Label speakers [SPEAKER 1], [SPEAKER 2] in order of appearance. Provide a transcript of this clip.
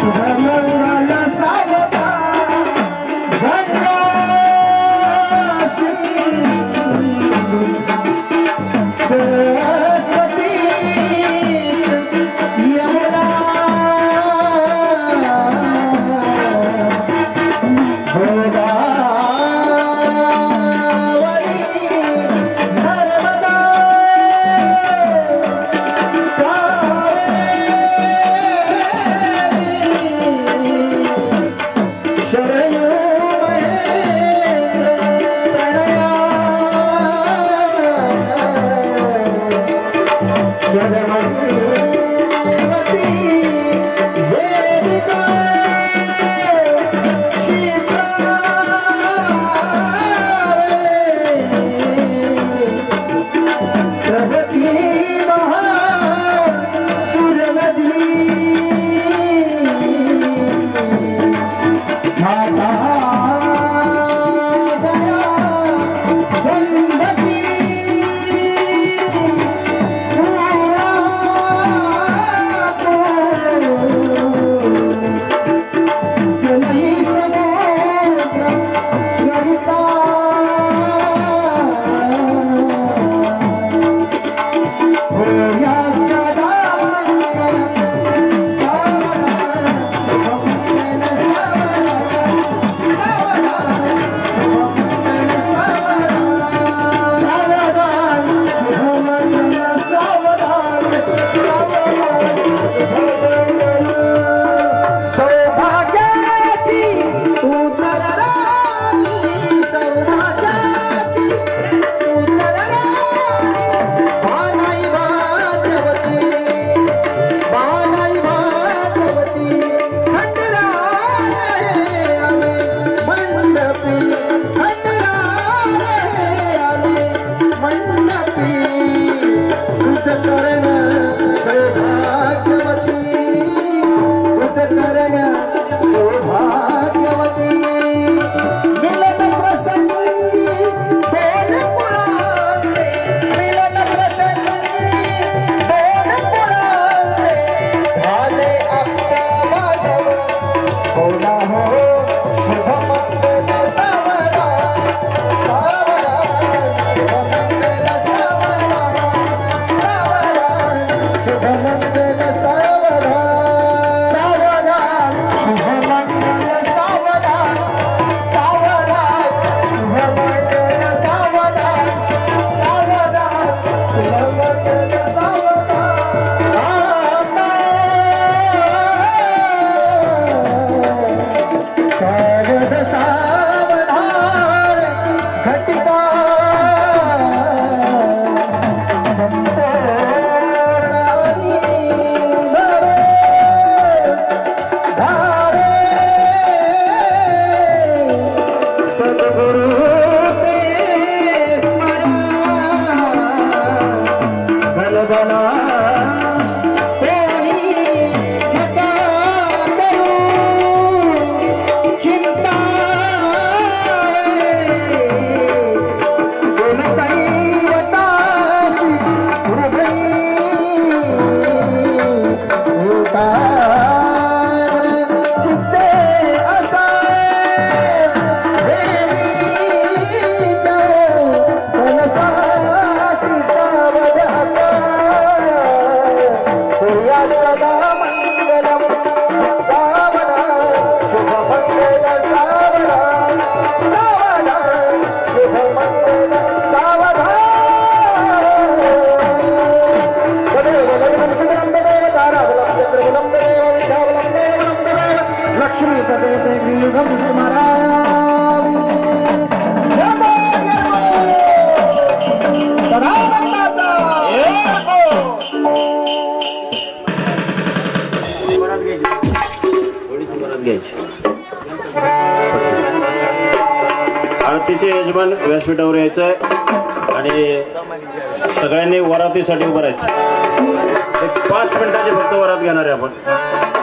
[SPEAKER 1] Shubhmangal Shabbat
[SPEAKER 2] आरतीचे यजमान व्यासपीठावर यायचं आहे आणि सगळ्यांनी वरातीसाठी उभं राहायचं. एक पाच मिनिटाची फक्त वरात घेणार आहे आपण.